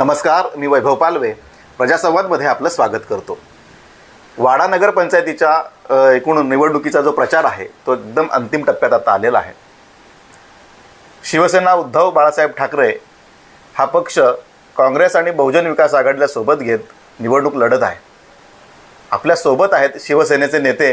नमस्कार मी वैभव पालवे. प्रजासंवादमध्ये आपलं स्वागत करतो. वाडा नगरपंचायतीच्या एकूण निवडणुकीचा जो प्रचार आहे तो एकदम अंतिम टप्प्यात आता आलेला आहे. शिवसेना उद्धव बाळासाहेब ठाकरे हा पक्ष काँग्रेस आणि बहुजन विकास आघाडीला सोबत घेत निवडणूक लढत आहे. आपल्यासोबत आहेत शिवसेनेचे नेते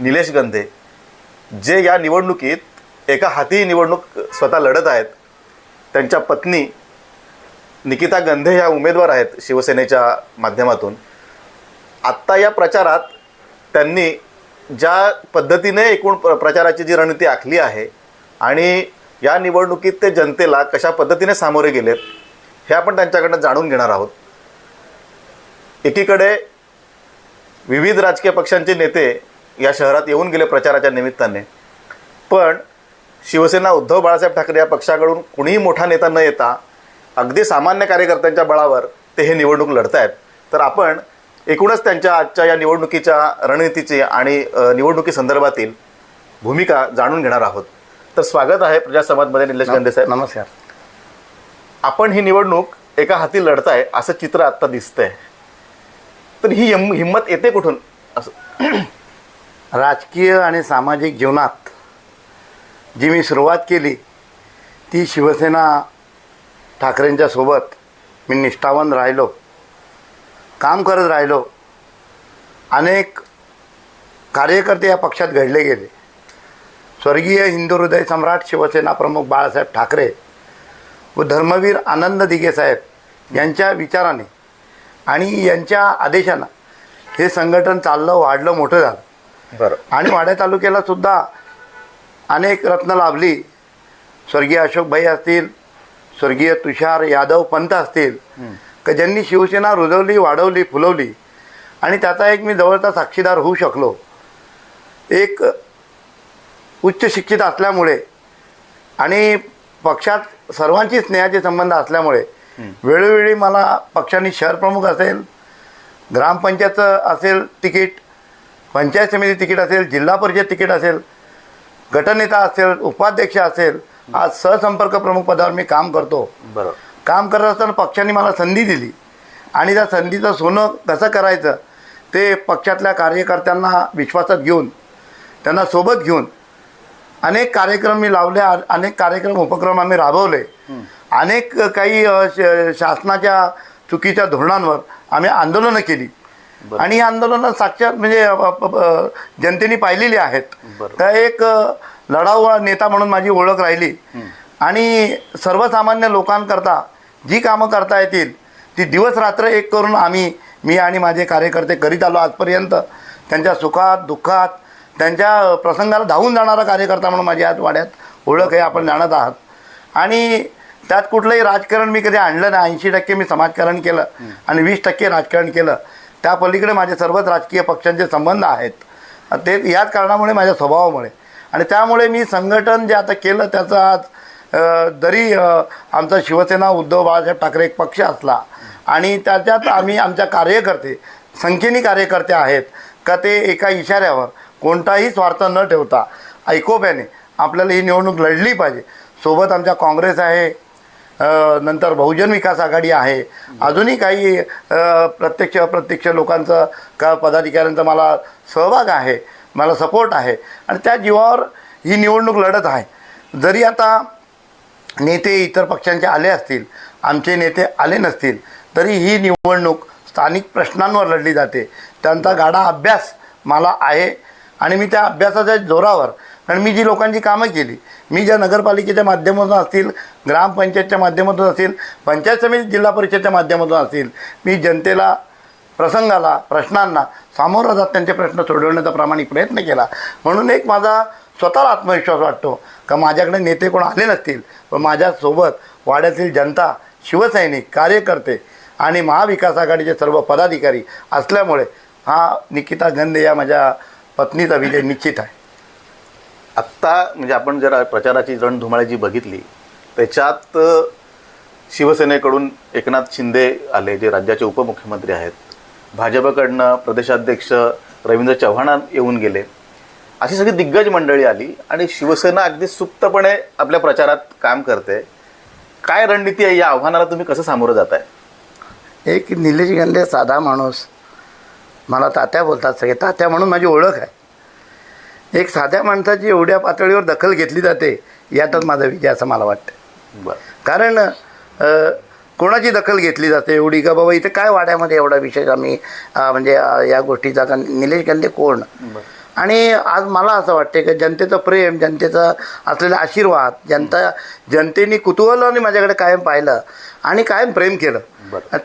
निलेश गंधे जे या निवडणुकीत एका हाती निवडणूक स्वतः लढत आहेत. त्यांच्या पत्नी निकिता गंधे ह्या उमेदवार आहेत शिवसेनेच्या माध्यमातून. आत्ता या प्रचारात त्यांनी ज्या पद्धतीने एकूण प्र प्रचाराची जी रणनीती आखली आहे आणि या निवडणुकीत ते जनतेला कशा पद्धतीने सामोरे गेलेत हे आपण त्यांच्याकडनं जाणून घेणार आहोत. एकीकडे विविध राजकीय पक्षांचे नेते या शहरात येऊन गेले प्रचाराच्या निमित्ताने पण शिवसेना उद्धव बाळासाहेब ठाकरे या पक्षाकडून कुणीही मोठा नेता न येता अगदी सामान्य कार्यकर्त्यांच्या बळावर ते हे निवडणूक लढतायत. तर आपण एकूणच त्यांच्या आजच्या या निवडणुकीच्या रणनीतीची आणि निवडणुकीसंदर्भातील भूमिका जाणून घेणार आहोत. तर स्वागत आहे प्रजासमाजमध्ये निलेश गांधे साहेब. नमस्कार. आपण ही निवडणूक एका हाती लढताय असं चित्र आत्ता दिसतंय. तर ही हिम हिंमत येते कुठून? असं. राजकीय आणि सामाजिक जीवनात जी मी सुरुवात केली ती शिवसेना ठाकरेंच्या सोबत मी निष्ठावान राहिलो काम करत राहिलो. अनेक कार्यकर्ते या पक्षात घडले गेले. स्वर्गीय हिंदू हृदय सम्राट शिवसेना प्रमुख बाळासाहेब ठाकरे व धर्मवीर आनंद दिघे साहेब यांच्या विचाराने आणि यांच्या आदेशानं हे संघटन चाललं वाढलं मोठं झालं. बरं. आणि वाड्या तालुक्याला सुद्धा अनेक रत्न लाभली. स्वर्गीय अशोकभाई असतील स्वर्गीय तुषार यादव पंत असतील का ज्यांनी शिवसेना रुजवली वाढवली फुलवली आणि त्याचा एक मी जवळचा साक्षीदार होऊ शकलो. एक उच्च शिक्षित असल्यामुळे आणि पक्षात सर्वांची स्नेहाचे संबंध असल्यामुळे वेळोवेळी मला पक्षाने शहर प्रमुख असेल ग्रामपंचायतचं असेल तिकीट पंचायत समिती तिकीट असेल जिल्हा परिषद तिकीट असेल गटनेता असेल उपाध्यक्ष असेल आज सहसंपर्क प्रमुख पदावर मी काम करतो. बरं काम करत असताना पक्षाने मला संधी दिली. आणि त्या संधीचं सोनं कसं करायचं ते पक्षातल्या कार्यकर्त्यांना विश्वासात घेऊन त्यांना सोबत घेऊन अनेक कार्यक्रम मी लावले अनेक कार्यक्रम उपक्रम आम्ही राबवले. अनेक काही शासनाच्या चुकीच्या धोरणांवर आम्ही आंदोलनं केली. आणि ही आंदोलनं साक्षात म्हणजे जनतेने पाहिलेली आहेत. तर एक लढाऊ नेता म्हणून माझी ओळख राहिली. आणि सर्वसामान्य लोकांकरता जी कामं करता येतील ती दिवस रात्र एक करून आम्ही मी आणि माझे कार्यकर्ते करीत आलो आजपर्यंत. त्यांच्या सुखात दुःखात त्यांच्या प्रसंगाला धावून जाणारा कार्यकर्ता म्हणून माझी आज वाड्यात ओळख आहे आपण जाणत आहात. आणि त्यात कुठलंही राजकारण मी कधी आणलं नाही. ऐंशी टक्के मी समाजकारण केलं आणि वीस टक्के राजकारण केलं. त्या पलीकडे माझे सर्वच राजकीय पक्षांचे संबंध आहेत. ते याच कारणामुळे माझ्या स्वभावामुळे आणि त्यामुळे मी संघटन जे आता केलं त्याचा आज जरी आमचा शिवसेना उद्धव बाळासाहेब ठाकरे एक पक्ष असला आणि त्याच्यात आम्ही आमच्या कार्यकर्ते संख्येने कार्यकर्ते आहेत का ते एका इशाऱ्यावर कोणताही स्वार्थ न ठेवता ऐकोप्याने आपल्याला ही निवडणूक लढली पाहिजे. सोबत आमच्या काँग्रेस आहे नंतर बहुजन विकास आघाडी आहे अजूनही काही प्रत्यक्ष अप्रत्यक्ष लोकांचं का पदाधिकाऱ्यांचा मला सहभाग आहे मला सपोर्ट आहे. आणि त्या जीवावर ही निवडणूक लढत आहे. जरी आता नेते इतर पक्षांचे आले असतील आमचे नेते आले नसतील तरी ही निवडणूक स्थानिक प्रश्नांवर लढली जाते. त्यांचा गाढा अभ्यास मला आहे आणि मी त्या अभ्यासाच्या जोरावर कारण मी जी लोकांची कामं केली मी ज्या नगरपालिकेच्या माध्यमातून असतील ग्रामपंचायतच्या माध्यमातून असतील पंचायत समिती जिल्हा परिषदच्या माध्यमातून असतील मी जनतेला प्रसंगाला प्रश्नांना सामोरं जात त्यांचे प्रश्न सोडवण्याचा प्रामाणिक प्रयत्न केला. म्हणून एक माझा स्वतःला आत्मविश्वास वाटतो का माझ्याकडे नेते कोण आले नसतील पण माझ्यासोबत वाड्यातील जनता शिवसैनिक कार्यकर्ते आणि महाविकास आघाडीचे सर्व पदाधिकारी असल्यामुळे हा निकिता गंधे या माझ्या पत्नीचा विजय निश्चित आहे. आत्ता म्हणजे आपण जर प्रचाराची रणधुमाळी जी बघितली त्याच्यात शिवसेनेकडून एकनाथ शिंदे आले जे राज्याचे उपमुख्यमंत्री आहेत. भाजपकडनं प्रदेशाध्यक्ष रवींद्र चव्हाण येऊन गेले. अशी सगळी दिग्गज मंडळी आली आणि शिवसेना अगदी सुप्तपणे आपल्या प्रचारात काम करते. काय रणनीती आहे? या आव्हानाला तुम्ही कसं सामोरं जात आहे एक निलेश गंधे साधा माणूस. मला तात्या बोलतात सगळे. तात्या म्हणून माझी ओळख आहे. एक साध्या माणसाची एवढ्या पातळीवर दखल घेतली जाते यातच माझा विजय असं मला वाटतं. बरं. कारण कोणाची दखल घेतली जाते एवढी? का बाबा इथे काय वाड्यामध्ये एवढा विशेष आम्ही म्हणजे या गोष्टीचा का निलेश गंधे कोण? आणि आज मला असं वाटते की जनतेचं प्रेम जनतेचा असलेला आशीर्वाद जनता जनतेने कुतूहलाने माझ्याकडे कायम पाहिलं आणि कायम प्रेम केलं.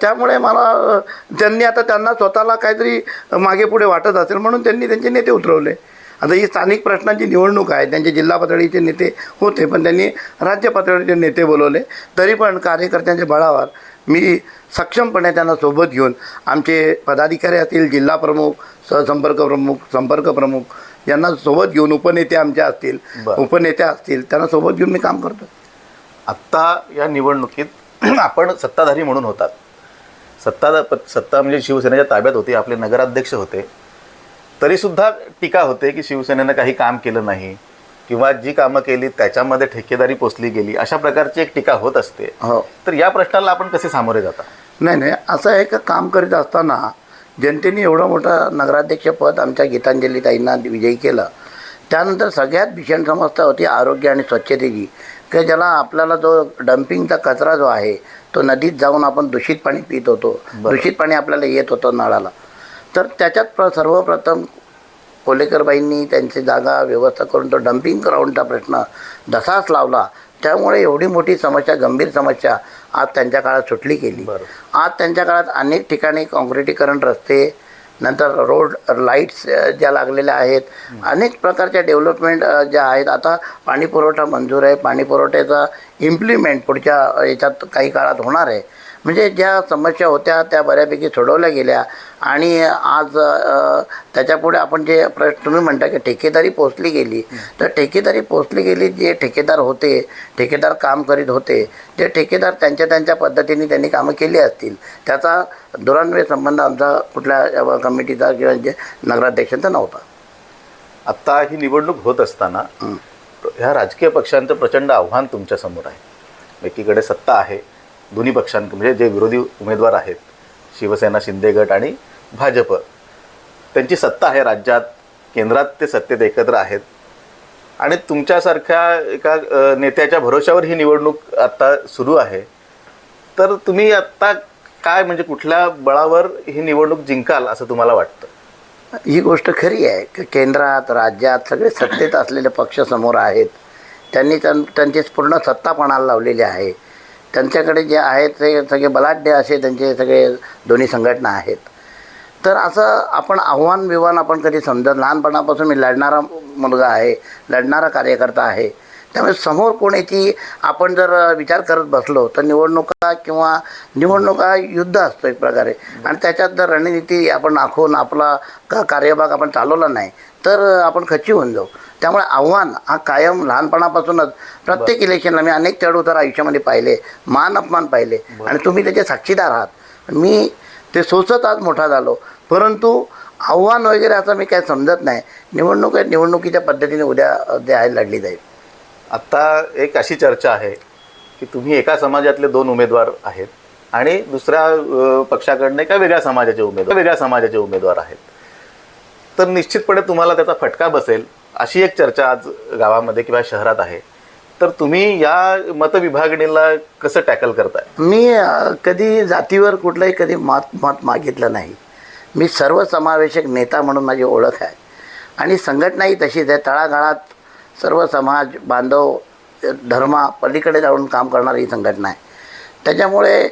त्यामुळे मला त्यांनी आता त्यांना स्वतःला काहीतरी मागे पुढे वाटत असेल म्हणून त्यांनी त्यांचे नेते उतरवले. आता ही स्थानिक प्रश्नांची निवडणूक आहे. त्यांचे जिल्हा पातळीचे नेते होते पण त्यांनी राज्य पातळीचे नेते बोलवले. तरी पण कार्यकर्त्यांच्या बळावर मी सक्षमपणे त्यांना सोबत घेऊन आमचे पदाधिकारी असतील जिल्हा प्रमुख सहसंपर्क प्रमुख संपर्क प्रमुख यांना सोबत घेऊन उपनेते आमचे असतील बरं. उपनेते असतील त्यांना सोबत घेऊन मी काम करतो आत्ता या निवडणुकीत आपण सत्ताधारी म्हणून होतात. सत्ता सत्ता म्हणजे शिवसेनेच्या ताब्यात होती आपले नगराध्यक्ष होते. तरीसुद्धा टीका होते की शिवसेनेनं काही काम केलं नाही किंवा जी कामं केली त्याच्यामध्ये ठेकेदारी पोचली गेली अशा प्रकारची एक टीका होत असते. हो. तर या प्रश्नाला आपण कसे सामोरे जाता? नाही नाही असं आहे का काम करीत असताना जनतेने एवढं मोठं नगराध्यक्षपद आमच्या गीतांजली ताईंना विजयी केलं. त्यानंतर सगळ्यात भीषण समस्या होती आरोग्य आणि स्वच्छतेची की ज्याला आपल्याला जो डम्पिंगचा कचरा जो आहे तो नदीत जाऊन आपण दूषित पाणी पित होतो. दूषित पाणी आपल्याला येत होतं नळाला. तर त्याच्यात प्र सर्वप्रथम कोलेकरबाईंनी त्यांची जागा व्यवस्था करून तो डम्पिंग ग्राउंडचा प्रश्न दसाच लावला. त्यामुळे एवढी मोठी समस्या गंभीर समस्या आज त्यांच्या काळात सुटली बरं. आज त्यांच्या काळात अनेक ठिकाणी काँक्रिटीकरण रस्ते नंतर रोड लाईट्स ज्या लागलेल्या आहेत अनेक प्रकारच्या डेव्हलपमेंट ज्या आहेत. आता पाणी पुरवठा मंजूर आहे. पाणी पुरवठ्याचा इम्प्लिमेंट पुढच्या याच्यात काही काळात होणार आहे. म्हणजे ज्या समस्या होत्या त्या बऱ्यापैकी सोडवल्या गेल्या. आणि आज त्याच्यापुढे आपण जे प्रश्न तुम्ही म्हणता की ठेकेदारी पोचली गेली. तर ठेकेदारी पोचली गेली जे ठेकेदार होते ठेकेदार काम करीत होते जे ठेकेदार त्यांच्या त्यांच्या पद्धतीने त्यांनी कामं केली असतील त्याचा दुरान्वय संबंध आमचा कुठल्या कमिटीचा किंवा जे नगराध्यक्षांचा नव्हता. आत्ता ही निवडणूक होत असताना ह्या राजकीय पक्षांचं प्रचंड आव्हान तुमच्यासमोर आहे. एकीकडे सत्ता आहे दोन्ही पक्षां म्हणजे जे विरोधी उमेदवार आहेत शिवसेना शिंदे गट आणि भाजप त्यांची सत्ता आहे राज्यात केंद्रात ते सत्तेत एकत्र आहेत. आणि तुमच्यासारख्या एका नेत्याच्या भरोश्यावर ही निवडणूक आत्ता सुरू आहे. तर तुम्ही आत्ता काय म्हणजे कुठल्या बळावर ही निवडणूक जिंकाल असं तुम्हाला वाटतं? ही गोष्ट खरी आहे की केंद्रात राज्यात सगळे सत्तेत असलेले पक्ष समोर आहेत. त्यांनी त्यां पूर्ण सत्ता पणाला लावलेली आहे. त्यांच्याकडे जे आहेत ते सगळे बलाढ्य असे त्यांचे सगळे दोन्ही संघटना आहेत. तर असं आपण आव्हान विव्हान आपण कधी समजत लहानपणापासून मी लढणारा मुलगा आहे लढणारा कार्यकर्ता आहे. त्यामुळे समोर कोणाची आपण जर विचार करत बसलो तर निवडणुका किंवा निवडणुका युद्ध असतो एक प्रकारे. आणि त्याच्यात जर रणनीती आपण आखून आपला का कार्यभाग आपण चालवला नाही तर आपण खच्ची होऊन जाऊ. त्यामुळे आव्हान हा कायम लहानपणापासूनच. प्रत्येक इलेक्शनला मी अनेक चढ उतार आयुष्यामध्ये पाहिले मान अपमान पाहिले. आणि तुम्ही त्याचे साक्षीदार आहात. मी ते सोसत आज मोठा झालो. परंतु आव्हान वगैरे असं मी काय समजत नाही. निवडणूक आहे निवडणुकीच्या पद्धतीने उद्या जे आहे लढली जाईल. आत्ता एक अशी चर्चा आहे की तुम्ही एका समाजातले दोन उमेदवार आहेत आणि दुसऱ्या पक्षाकडनं एका वेगळ्या समाजाचे उमेदवार वेगळ्या समाजाचे उमेदवार आहेत. तर निश्चितपणे तुम्हाला त्याचा फटका बसेल अशी एक चर्चा आज गावामध्ये किंवा शहरात आहे. तर तुम्ही या मतविभागणीला कसं टॅकल करताय? मी कधी जातीवर कुठलंही कधी मत मत मागितलं नाही. मी सर्वसमावेशक नेता म्हणून माझी ओळख आहे. आणि संघटनाही तशीच आहे. तळागाळात सर्व समाज बांधव धर्मा पलीकडे जाऊन काम करणारी ही संघटना आहे. त्याच्यामुळे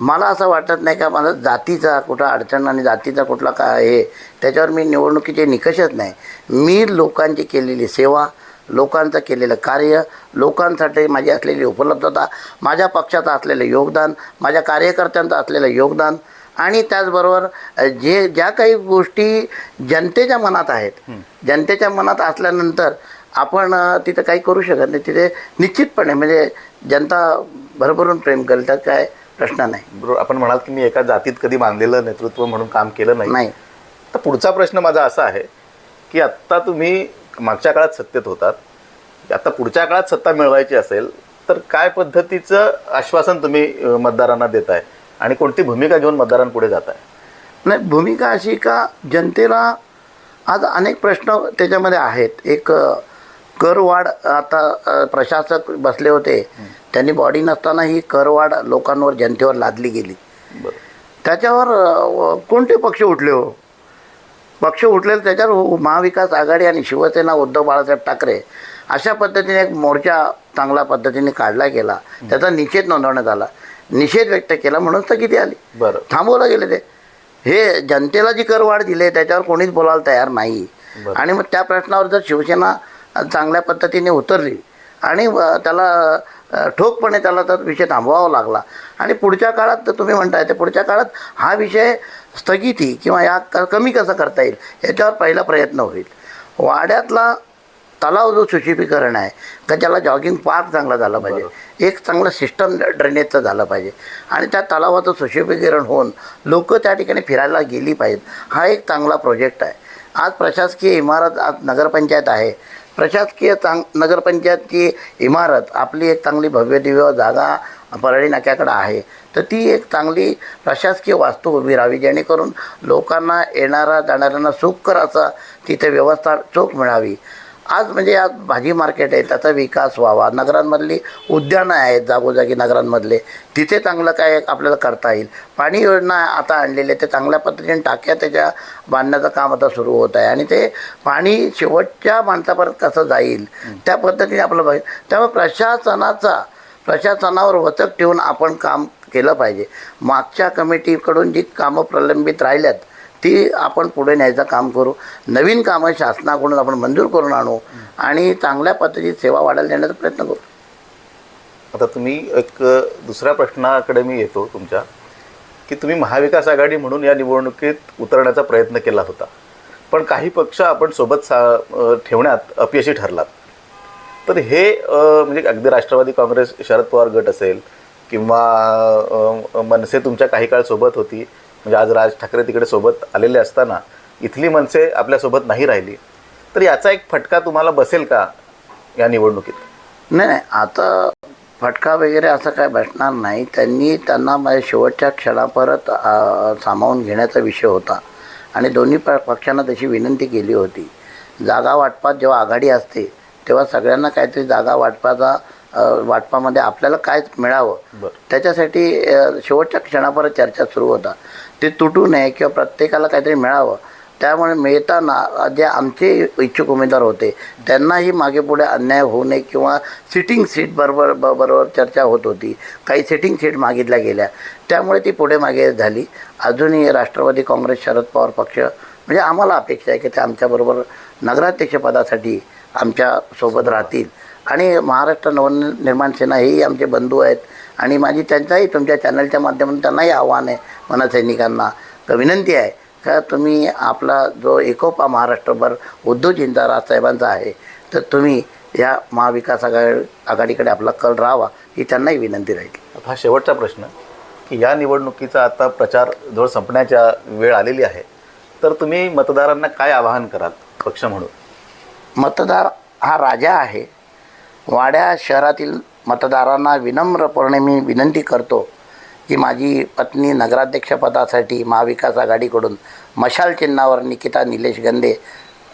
मला असं वाटत नाही का माझा जातीचा कुठं अडचण आणि जातीचा कुठला काय आहे त्याच्यावर मी निवडणुकीचे निकषच नाही. मी लोकांची केलेली सेवा लोकांचं केलेलं कार्य लोकांसाठी माझी असलेली उपलब्धता माझ्या पक्षाचं असलेलं योगदान माझ्या कार्यकर्त्यांचं असलेलं योगदान आणि त्याचबरोबर जे ज्या काही गोष्टी जनतेच्या मनात आहेत जनतेच्या मनात असल्यानंतर आपण तिथं काही करू शकत नाही. तिथे निश्चितपणे म्हणजे जनता भरभरून प्रेम करेल त्यात काय? प्रश्न नाही. बरोबर. आपण म्हणाल की मी एका जातीत कधी बांधलेलं नेतृत्व म्हणून काम केलं नाही. नाही. तर पुढचा प्रश्न माझा असा आहे की आत्ता तुम्ही मागच्या काळात सत्तेत होतात. आता पुढच्या काळात सत्ता मिळवायची असेल तर काय पद्धतीचं आश्वासन तुम्ही अ, मतदारांना देत आहे आणि कोणती भूमिका घेऊन मतदारांपुढे जात आहे नाही भूमिका अशी का जनतेला आज अनेक प्रश्न त्याच्यामध्ये आहेत. एक अ, करवाढ आता प्रशासक बसले होते. त्यांनी बॉडी नसताना ही करवाढ लोकांवर जनतेवर लादली गेली. त्याच्यावर कोणते पक्ष उठले हो? पक्ष उठलेले त्याच्यावर महाविकास आघाडी आणि शिवसेना उद्धव बाळासाहेब ठाकरे अशा पद्धतीने एक मोर्चा चांगल्या पद्धतीने काढला गेला. त्याचा निषेध नोंदवण्यात आला. निषेध व्यक्त केला म्हणून स्थगिती आली. बरं. थांबवलं गेले ते. हे जनतेला जी करवाढ दिली त्याच्यावर कोणीच बोलायला तयार नाही. आणि मग त्या प्रश्नावर जर शिवसेना चांगल्या पद्धतीने उतरली. आणि त्याला ठोकपणे त्याला तर विषय थांबवावा लागला. आणि पुढच्या काळात तर तुम्ही म्हणताय ते पुढच्या काळात हा विषय स्थगिती किंवा या क- कमी कसं करता येईल याच्यावर पहिला प्रयत्न होईल. वाड्यातला तलाव जो सुशोभीकरण आहे का त्याला जॉगिंग पार्क चांगला झाला पाहिजे. एक चांगलं सिस्टम ड्रेनेजचं झालं पाहिजे. आणि त्या तलावाचं सुशोभीकरण होऊन लोक त्या ठिकाणी फिरायला गेली पाहिजेत. हा एक चांगला प्रोजेक्ट आहे. आज प्रशासकीय इमारत आज नगरपंचायत आहे. प्रशासकीय चांग नगरपंचायतची इमारत आपली एक चांगली भव्य दिव्य जागा परळी नाक्याकडं आहे. तर ती एक चांगली प्रशासकीय वास्तू उभी राहावी जेणेकरून लोकांना येणारा जाणाऱ्यांना सुखकर असा तिथे व्यवस्था चोख मिळावी. आज म्हणजे आज भाजी मार्केट आहे त्याचा विकास व्हावा. नगरांमधली उद्यानं आहेत जागोजागी नगरांमधले. तिथे चांगलं काय आपल्याला करता येईल. पाणी योजना आता आणलेले ते चांगल्या पद्धतीने टाक्या त्याच्या बांधण्याचं काम आता सुरू होत आहे. आणि ते पाणी शेवटच्या माणसापर्यंत कसं जाईल त्या पद्धतीने आपलं पाहिजे त्यामुळे प्रशासनाचा प्रशासनावर वचक ठेवून आपण काम केलं पाहिजे. मागच्या कमिटीकडून जी कामं प्रलंबित राहिल्यात ती आपण पुढे न्यायचं काम करू. नवीन कामं शासनाकडून आपण मंजूर करून आणू आणि चांगल्या पद्धतीत सेवा वाढायला देण्याचा प्रयत्न करू. आता तुम्ही एक दुसऱ्या प्रश्नाकडे मी येतो तुमच्या की तुम्ही महाविकास आघाडी म्हणून या निवडणुकीत उतरण्याचा प्रयत्न केला होता. पण काही पक्ष आपण सोबत सा ठेवण्यात अपयशी ठरलात. तर हे म्हणजे अगदी राष्ट्रवादी काँग्रेस शरद पवार गट असेल किंवा मनसे तुमच्या काही काळ सोबत होती म्हणजे आज राज ठाकरे तिकडे सोबत आलेले असताना इथली मनसे आपल्यासोबत नाही राहिली. तर याचा एक फटका तुम्हाला बसेल का या निवडणुकीत? नाही नाही. आता फटका वगैरे असं काय बसणार नाही. त्यांनी त्यांना माझ्या शेवटच्या क्षणापर्यंत सामावून घेण्याचा विषय होता. आणि दोन्ही प पक्षांना तशी विनंती केली होती. जागा वाटपात जेव्हा आघाडी असते तेव्हा सगळ्यांना काहीतरी जागा वाटपाचा वाटपामध्ये आपल्याला काय मिळावं? त्याच्यासाठी शेवटच्या क्षणापर्यंत चर्चा सुरू होता. ते तुटू नये किंवा प्रत्येकाला काहीतरी मिळावं. त्यामुळे मिळताना जे आमचे इच्छुक उमेदवार होते त्यांनाही मागे पुढे अन्याय होऊ नये किंवा सिटिंग सीट बरोबर बरोबर चर्चा होत होती. काही सिटिंग सीट मागितल्या गेल्या. त्यामुळे ती पुढे मागे झाली. अजूनही राष्ट्रवादी काँग्रेस शरद पवार पक्ष म्हणजे आम्हाला अपेक्षा आहे की ते आमच्याबरोबर नगराध्यक्षपदासाठी आमच्यासोबत राहतील. आणि महाराष्ट्र नवनिर्माण सेना हेही आमचे बंधू आहेत. आणि माझी त्यांचाही तुमच्या चॅनलच्या माध्यमातून त्यांनाही आव्हान आहे मनसैनिकांना तर विनंती आहे का तुम्ही आपला जो एकोपा महाराष्ट्रभर उद्धवजींचा राजसाहेबांचा आहे तर तुम्ही या महाविकास आघाडी आघाडीकडे आपला कल राहावा ही त्यांनाही विनंती राहील. हा शेवटचा प्रश्न की या निवडणुकीचा आता प्रचार जवळ संपण्याच्या वेळ आलेली आहे तर तुम्ही मतदारांना काय आवाहन कराल पक्ष म्हणून? मतदार हा राजा आहे. वाड्या शहरातील मतदारांना विनम्रपणे मी विनंती करतो की माझी पत्नी नगराध्यक्षपदासाठी महाविकास आघाडीकडून मशाल चिन्हावर निकिता निलेश गंदे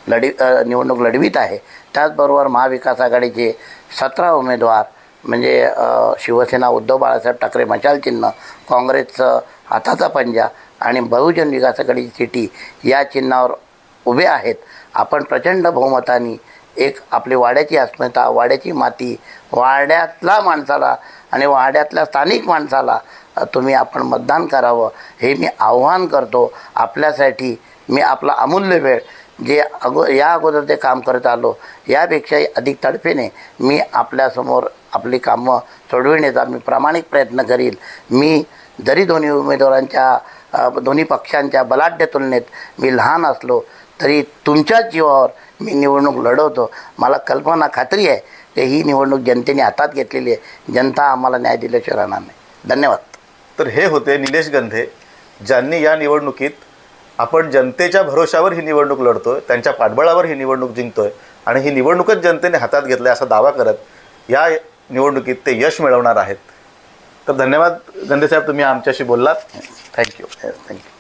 लढी निवडणूक लढवीत आहे. त्याचबरोबर महाविकास आघाडीचे सतरा उमेदवार म्हणजे शिवसेना उद्धव बाळासाहेब ठाकरे मशाल चिन्ह काँग्रेसचं हाताचा पंजा आणि बहुजन विकास आघाडीची सिटी या चिन्हावर उभे आहेत. आपण प्रचंड बहुमताने एक आपली वाड्याची अस्मिता वाड्याची माती वाड्यातल्या माणसाला आणि वाड्यातल्या स्थानिक माणसाला तुम्ही आपण मतदान करावं हे मी आव्हान करतो. आपल्यासाठी मी आपला अमूल्य वेळ जे अगो या अगोदर ते काम करत आलो यापेक्षाही अधिक तडफेने मी आपल्यासमोर आपली कामं सोडविण्याचा मी प्रामाणिक प्रयत्न करील. मी जरी दोन्ही उमेदवारांच्या दोन्ही पक्षांच्या बलाढ्य तुलनेत मी लहान असलो तरी तुमच्याच जीवावर मी निवडणूक लढवतो. मला कल्पना खात्री आहे की ही निवडणूक जनतेने हातात घेतलेली आहे. जनता आम्हाला न्याय दिल्याशिवाय राहणार नाही. धन्यवाद. तर हे होते निलेश गंधे ज्यांनी या निवडणुकीत आपण जनतेच्या भरोशावर ही निवडणूक लढतोय त्यांच्या पाठबळावर ही निवडणूक जिंकतोय आणि ही निवडणूकच जनतेने हातात घेतली असा दावा करत या निवडणुकीत ते यश मिळवणार आहेत. तर धन्यवाद गंधेसाहेब तुम्ही आमच्याशी बोललात. Thank you thank you